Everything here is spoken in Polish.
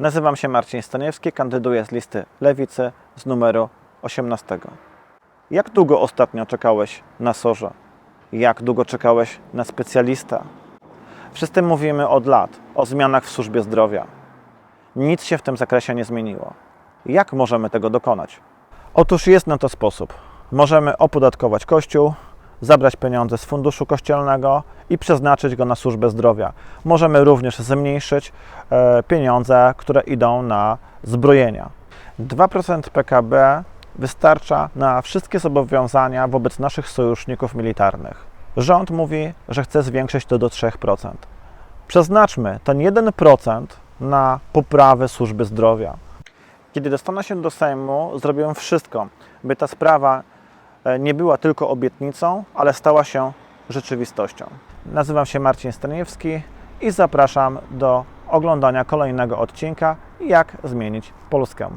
Nazywam się Marcin Staniewski, kandyduję z listy Lewicy z numeru 18. Jak długo ostatnio czekałeś na sorze? Jak długo czekałeś na specjalista? Wszyscy mówimy od lat o zmianach w służbie zdrowia. Nic się w tym zakresie nie zmieniło. Jak możemy tego dokonać? Otóż jest na to sposób. Możemy opodatkować Kościół, zabrać pieniądze z funduszu kościelnego i przeznaczyć go na służbę zdrowia. Możemy również zmniejszyć e, pieniądze, które idą na zbrojenia. 2% PKB wystarcza na wszystkie zobowiązania wobec naszych sojuszników militarnych. Rząd mówi, że chce zwiększyć to do 3%. Przeznaczmy ten 1% na poprawę służby zdrowia. Kiedy dostanę się do Sejmu, zrobię wszystko, by ta sprawa nie była tylko obietnicą, ale stała się rzeczywistością. Nazywam się Marcin Staniewski i zapraszam do oglądania kolejnego odcinka Jak zmienić Polskę.